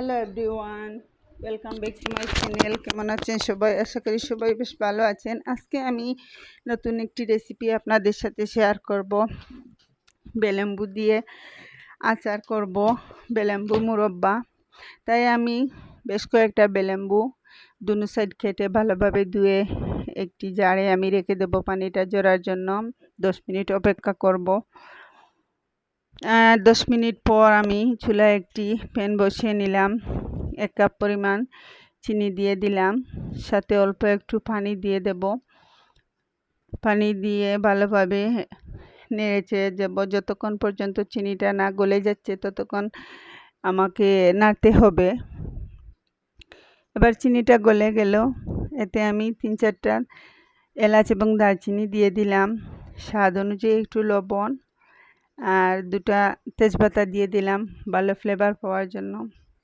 Hello everyone welcome back to my channel কেমন আছেন সবাই? আশা করি সবাই বেশ ভালো আছেন। আজকে আমি নতুন একটি রেসিপি আপনাদের সাথে শেয়ার করব। বেলেম্বু দিয়ে আচার করব। বেলেম্বু মুরব্বা। তাই আমি বেশ কয়েকটা বেলেম্বু দুনো সাইড কেটে ভালোভাবে ধুয়ে একটি জারে আমি রেখে দেব পানিটা জড়ার জন্য। দশ মিনিট অপেক্ষা করব। দশ মিনিট পর আমি চুলায় একটি প্যান বসিয়ে নিলাম। এক কাপ পরিমাণ চিনি দিয়ে দিলাম। সাথে অল্প একটু পানি দিয়ে দেব। পানি দিয়ে ভালোভাবে নেড়েছে যাব। যতক্ষণ পর্যন্ত চিনিটা না গলে যাচ্ছে, ততক্ষণ আমাকে নাড়তে হবে। এবার চিনিটা গলে গেল। এতে আমি তিন চারটা এলাচ এবং দারচিনি দিয়ে দিলাম। স্বাদ অনুযায়ী একটু লবণ আর দুটা তেজপাতা দিয়ে দিলাম ভালো ফ্লেভার পাওয়ার জন্য।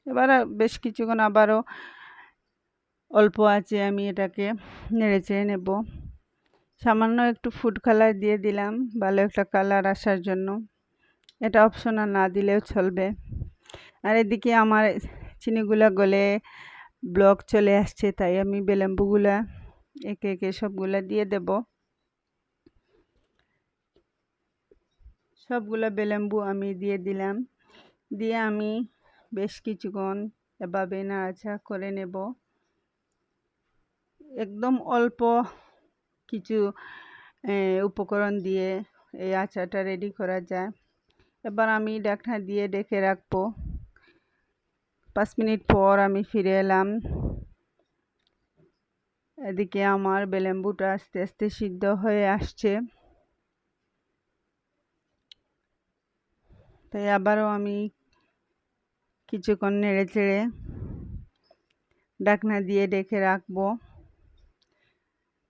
এবার বেশ কিছুক্ষণ আবারও অল্প আছে আমি এটাকে নেড়ে চেড়ে নেব। সামান্য একটু ফুড কালার দিয়ে দিলাম, ভালো একটা কালার আসার জন্য। এটা অপশনাল না দিলেও চলবে। আর এদিকে আমার চিনিগুলো গলে ব্লক চলে আসছে, তাই আমি বেলেম্বুগুলা, একে একে সবগুলা দিয়ে দেবো। সবগুলো বেলেম্বু আমি দিয়ে দিলাম। দিয়ে আমি বেশ কিছুক্ষণ এভাবে নাড়াচাড়া করে নেব। একদম অল্প কিছু উপকরণ দিয়ে এই আচারটা রেডি করা যায়। এবার আমি ডাকনা দিয়ে ডেকে রাখব। পাঁচ মিনিট পর আমি ফিরে এলাম। এদিকে আমার বেলেম্বুটা আস্তে আস্তে সিদ্ধ হয়ে আসছে। তাই আবারও আমি কিছুক্ষণ নেড়ে চেড়ে ডাকনা দিয়ে ডেকে রাখব।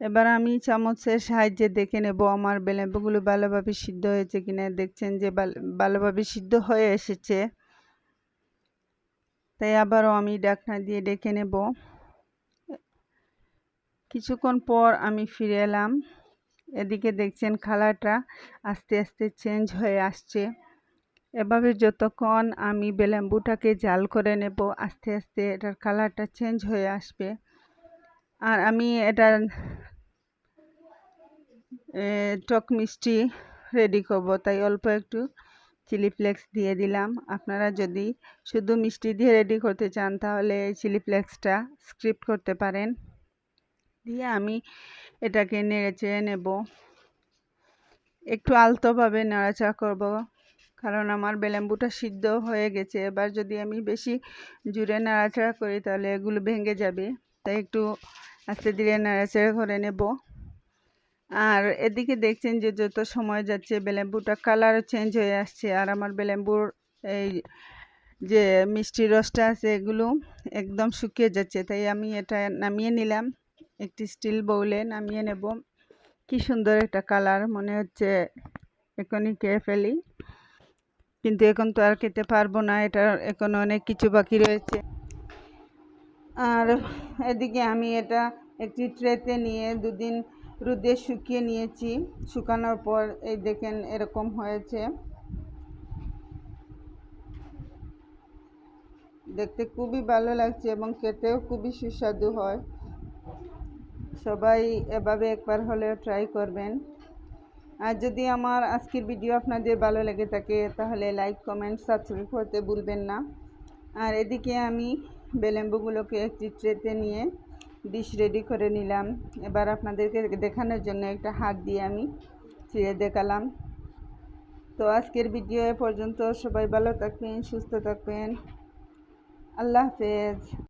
এবার আমি চামচের সাহায্যে দেখে নেব আমার বেলেম্বুগুলো ভালোভাবে সিদ্ধ হয়েছে কিনা। দেখছেন যে ভালোভাবে সিদ্ধ হয়ে এসেছে। তাই আবারও আমি ডাকনা দিয়ে ডেকে নেব। কিছুক্ষণ পর আমি ফিরে এলাম। এদিকে দেখছেন খালাটা আস্তে আস্তে চেঞ্জ হয়ে আসছে। এভাবে যতক্ষণ আমি বেলেম্বুটাকে জাল করে নেব, আস্তে আস্তে এটার কালারটা চেঞ্জ হয়ে আসবে। আর আমি এটার টক মিষ্টি রেডি করব। তাই অল্প একটু চিলি ফ্লেক্স দিয়ে দিলাম। আপনারা যদি শুধু মিষ্টি দিয়ে রেডি করতে চান, তাহলে এই চিলি ফ্লেক্সটা স্ক্রিপ্ট করতে পারেন। দিয়ে আমি এটাকে নেড়ে চেড়ে নেব। একটু আলতোভাবে নাড়াচাড়া করব। কারণ আমার বেলেম্বুটা সিদ্ধ হয়ে গেছে। এবার যদি আমি বেশি জুড়ে নাড়াচাড়া করি তাহলে এগুলো ভেঙে যাবে। তাই একটু আস্তে ধীরে নাড়াচাড়া করে নেব। আর এদিকে দেখছেন যে যত সময় যাচ্ছে বেলেম্বুটা কালারও চেঞ্জ হয়ে আসছে। আর আমার বেলেম্বুর এই যে মিষ্টি রসটা আছে এগুলো একদম শুকিয়ে যাচ্ছে। তাই আমি এটা নামিয়ে নিলাম। একটি স্টিল বউলে নামিয়ে নেব। কি সুন্দর একটা কালার। মনে হচ্ছে এখনই খেয়ে ফেলি। কিন্তু এখন তো আর খেতে পারব না, এটা এখন অনেক কিছু বাকি রয়েছে। আর এদিকে আমি এটা একটি ট্রেতে নিয়ে দুদিন রোদে শুকিয়ে নিয়েছি। শুকানোর পর এই দেখেন এরকম হয়েছে। দেখতে খুবই ভালো লাগছে এবং খেতেও খুবই সুস্বাদু হয়। সবাই এভাবে একবার হলেও ট্রাই করবেন। আর যদি আমার আজকের ভিডিও আপনাদের ভালো লেগে থাকে, তাহলে লাইক কমেন্ট সাবস্ক্রাইব করতে ভুলবেন না। আর এদিকে আমি বেলেম্বুগুলোকে একটি ট্রেতে নিয়ে ডিশ রেডি করে নিলাম। এবার আপনাদেরকে দেখানোর জন্য একটা হাত দিয়ে আমি চিড়ে দেখালাম। তো আজকের ভিডিও এ পর্যন্ত সবাই ভালো থাকবেন, সুস্থ থাকবেন। আল্লাহ হাফেজ।